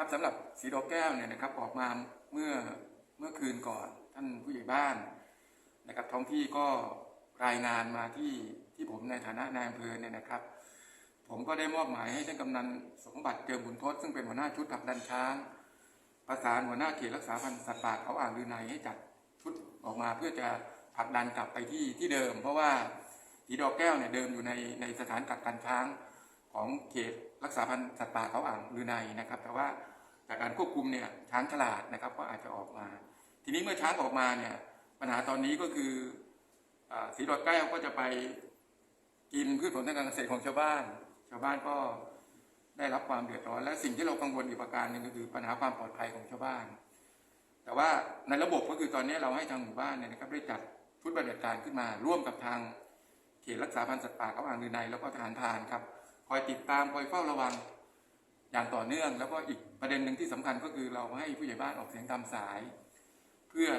ครับสำหรับสีดอกแก้วเนี่ยนะครับออกมาเมื่อเมื่อคืนก่อนท่านผู้ใหญ่บ้านนะครับท้องที่ก็รายงานมาที่ที่ผมในฐานะนายอำเภอเนี่ยนะครับ ผมก็ได้มอบหมายให้ท่านกำนันสมบัติเจิมบุญทศซึ่งเป็นหัวหน้าชุดผักดันช้าง ประสานหัวหน้าเขตรักษาพันธุ์สัตว์ป่าเขาอ่างลือในให้จัดชุดออกมาเพื่อจะผลักดันกลับไปที่ที่เดิม เพราะว่าสีดอกแก้วเนี่ยเดิมอยู่ในในสถานกักกันช้าง ของเขตรักษาพันธุ์สัตว์ป่าเขาอ่างลือในนะครับ แต่ว่าจากการควบคุมเนี่ยช้างฉลาดนะครับก็อาจจะออกมา ทีนี้เมื่อช้างออกมาเนี่ยปัญหาตอนนี้ก็คืออสีดอกแก้วก็จะไปกินพืชผลทางการเกษตรของชาวบ้าน ชาวบ้านก็ได้รับความเดือดร้อน และสิ่งที่เรากังวลอีกประการหนึ่งก็คือปัญหาความปลอดภัยของชาวบ้าน แต่ว่าในระบบก็คือตอนนี้เราให้ทางหมู่บ้านเนี่ยนะครับได้จัดชุดปฏิบัติการขึ้นมาร่วมกับทางเขตรักษาพันธุ์สัตว์ป่าเขาอ่างลือในแล้วก็ทหารพานครับ คอยติดตามคอยเฝ้าระวังอย่างต่อเนื่อง แล้วก็อีกประเด็นหนึ่งที่สำคัญก็คือเราให้ผู้ใหญ่บ้านออกเสียงตามสาย เพื่อ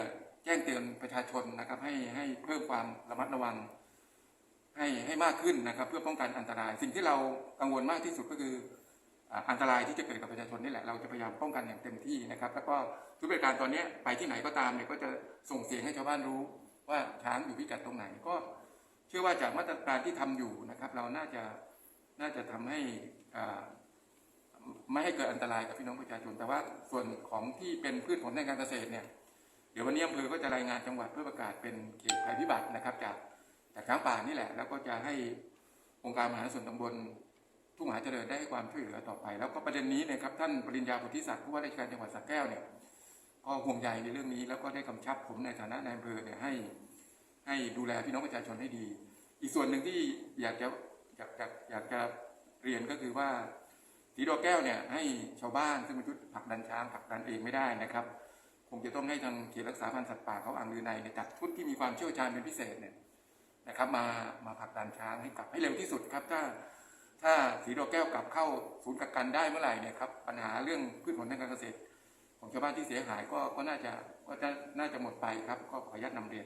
แจ้งเตือนประชาชนนะครับให้ให้เพิ่มความระมัดระวังให้ให้มากขึ้นนะครับ เพื่อป้องกันอันตราย สิ่งที่เรากังวลมากที่สุดก็คืออันตรายที่จะเกิดกับประชาชนนี่แหละเราจะพยายามป้องกันอย่างเต็มที่นะครับ แล้วก็ทุกบริการตอนนี้ไปที่ไหนก็ตามเนี่ยก็จะส่งเสียงให้ชาวบ้านรู้ว่าช้างอยู่พิกัดตรงไหนก็ เชื่อว่าจากมาตรการที่ทำอยู่นะครับ เราน่าจะ น่าจะทำให้ไม่ให้เกิดอันตรายกับพี่น้องประชาชน แต่ว่าส่วนของที่เป็นพืชผลทางการเกษตรเนี่ยเดี๋ยววันนี้อำเภอก็จะรายงานจังหวัดเพื่อประกาศเป็นเขตภัยพิบัตินะครับ จากจากช้างป่านี่แหละ แล้วก็จะให้องค์การมหาส่วนตำบลทุกมหาเจริญได้ให้ความช่วยเหลือต่อไป แล้วก็ประเด็นนี้เนะครับท่านปริญญาพุทธิศักดิ์ผู้ว่าราชการจังหวัดสระแก้วเนี่ยก็ห่วงใยในเรื่องนี้ แล้วก็ได้กำชับผมในฐานะนายอำเภอเนี่ยให้ให้ดูแลพี่น้องประชาชนให้ดี อีกส่วนหนึ่งที่อยากจะ อยากอยากอยากจะเรียนก็คือว่าสีดอกแก้วเนี่ยให้ชาวบ้านซึ่งเป็นชุดผักดันช้างผักดันเองไม่ได้นะครับ คงจะต้องให้ทางเขตรักษาพันธุ์สัตว์ป่าเขาอ่างลือในเนี่ยจัดชุดที่มีความเชี่ยวชาญเป็นพิเศษเนี่ยนะครับ มามาผักดันช้างให้กลับให้เร็วที่สุดครับ ถ้าถ้าสีดอกแก้วกลับเข้าศูนย์กักกันได้เมื่อไหร่เนี่ยครับปัญหาเรื่องพืชผลทางการเกษตร ของชาวบ้านที่เสียหายก็ก็น่าจะก็จะน่าจะหมดไปครับ ก็ขออนุญาตนำเรียน